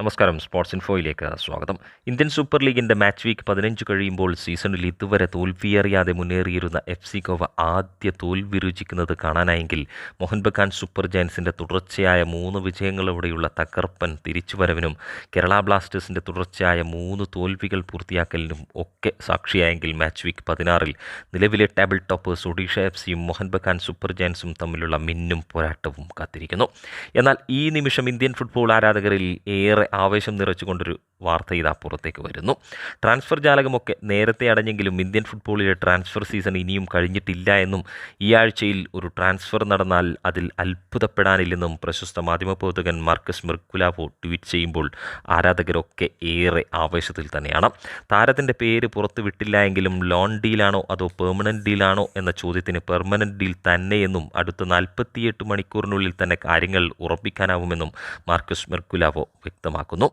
നമസ്കാരം സ്പോർട്സ് ഇൻഫോയിലേക്ക് സ്വാഗതം. ഇന്ത്യൻ സൂപ്പർ ലീഗിന്റെ മാച്ച് വീക്ക് പതിനഞ്ച് കഴിയുമ്പോൾ സീസണിൽ ഇതുവരെ തോൽവിയറിയാതെ മുന്നേറിയിരുന്ന എഫ് സി ഗോവ ആദ്യ തോൽവി രുചിക്കുന്നത് കാണാനായെങ്കിൽ മോഹൻ ബഗാൻ സൂപ്പർ ജയൻസിന്റെ തുടർച്ചയായ മൂന്ന് വിജയങ്ങളോടെയുള്ള തകർപ്പൻ തിരിച്ചുവരവിനും കേരള ബ്ലാസ്റ്റേഴ്സിന്റെ തുടർച്ചയായ മൂന്ന് തോൽവികൾ പൂർത്തിയാക്കലിനും ഒക്കെ സാക്ഷിയായെങ്കിൽ മാച്ച് വീക്ക് പതിനാറിൽ നിലവിലെ ടേബിൾ ടോപ്പേഴ്സ് ഒഡീഷ എഫ് സിയും മോഹൻ ബഗാൻ സൂപ്പർ ജയൻസും തമ്മിലുള്ള മിന്നും പോരാട്ടവും കാത്തിരിക്കുന്നു. എന്നാൽ ഈ നിമിഷം ഇന്ത്യൻ ഫുട്ബോൾ ആരാധകരിൽ ഏറെ ആവേശം നിറച്ചുകൊണ്ടൊരു വാർത്ത ഇതാ പുറത്തേക്ക് വരുന്നു. ട്രാൻസ്ഫർ ജാലകമൊക്കെ നേരത്തെ അടഞ്ഞെങ്കിലും ഇന്ത്യൻ ഫുട്ബോളിലെ ട്രാൻസ്ഫർ സീസൺ ഇനിയും കഴിഞ്ഞിട്ടില്ല എന്നും ഈ ആഴ്ചയിൽ ഒരു ട്രാൻസ്ഫർ നടന്നാൽ അതിൽ അത്ഭുതപ്പെടാനില്ലെന്നും പ്രശസ്ത മാധ്യമപ്രവർത്തകൻ മാർക്കസ് മിർക്കുലാവോ ട്വീറ്റ് ചെയ്യുമ്പോൾ ആരാധകരൊക്കെ ഏറെ ആവേശത്തിൽ തന്നെയാണ്. താരത്തിന്റെ പേര് പുറത്തു വിട്ടില്ല എങ്കിലും ലോൺ ഡീലാണോ അതോ പെർമനന്റ് ഡീലാണോ എന്ന ചോദ്യത്തിന് പെർമനന്റ് ഡീൽ തന്നെയെന്നും അടുത്ത നാൽപ്പത്തിയെട്ട് മണിക്കൂറിനുള്ളിൽ തന്നെ കാര്യങ്ങൾ ഉറപ്പിക്കാനാവുമെന്നും മാർക്കസ് മെർക്കുലാവോ マークの